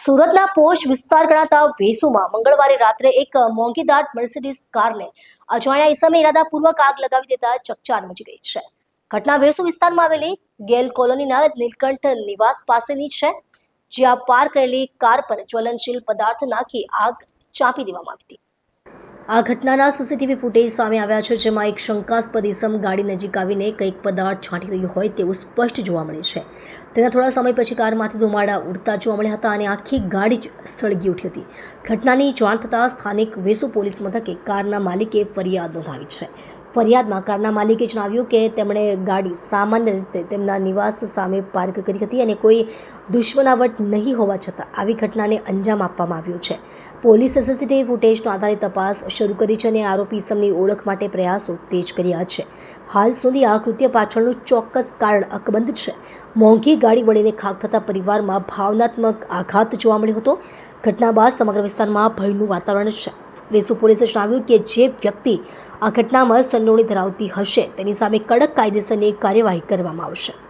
સુરતના પોશ વિસ્તાર ગણાતા વેસુમાં મંગળવારે રાત્રે એક મોંઘીદાટ મર્સિડીઝ કારને અજાણ્યા ઇસમે ઇરાદાપૂર્વક આગ લગાવી દેતા ચકચાર મચી ગઈ છે. ઘટના વેસુ વિસ્તારમાં આવેલી ગેલ કોલોનીના નીલકંઠ નિવાસ પાસેની છે, જ્યાં પાર્ક કરેલી કાર પર જ્વલનશીલ પદાર્થ નાખી આગ ચાંપી દેવામાં આવી હતી. આ ઘટનાના સીસીટીવી ફૂટેજ સામે આવ્યા છે, જેમાં એક શંકાસ્પદ ઇસમ ગાડી નજીક આવીને કંઈક પદાર્થ છાંટી રહ્યું હોય તેવું સ્પષ્ટ જોવા મળે છે. તેના થોડા સમય પછી કારમાંથી ધુમાડા ઉડતા જોવા મળ્યા હતા અને આખી ગાડી જ સળગી ઉઠી હતી. ઘટનાની જાણ થતાં સ્થાનિક વેસુ પોલીસ મથકે કારના માલિકે ફરિયાદ નોંધાવી છે. ફરિયાદમાં કારના માલિકે જણાવ્યું કે તેમણે ગાડી સામાન્ય રીતે તેમના નિવાસ સામે પાર્ક કરી હતી અને કોઈ દુશ્મનાવટ નહીં હોવા છતાં આવી ઘટનાને અંજામ આપવામાં આવ્યો છે. પોલીસે સીસીટીવી ફૂટેજનો આધારે તપાસ શરૂ કરી છે અને આરોપી ઇસમની ઓળખ માટે પ્રયાસો તેજ કર્યા છે. હાલ સુધી આ કૃત્ય પાછળનું ચોક્કસ કારણ અકબંધ છે. મોંઘી ગાડી વળીને ખાક થતા પરિવારમાં ભાવનાત્મક આઘાત જોવા મળ્યો હતો. ઘટના બાદ સમગ્ર વિસ્તારમાં ભયનું વાતાવરણ છે. વેસુ પોલીસે જણાવ્યું કે જે વ્યક્તિ આ ઘટનામાં સંડોવણી ધરાવતી હશે, તેની સામે કડક કાયદેસરની કાર્યવાહી કરવામાં આવશે.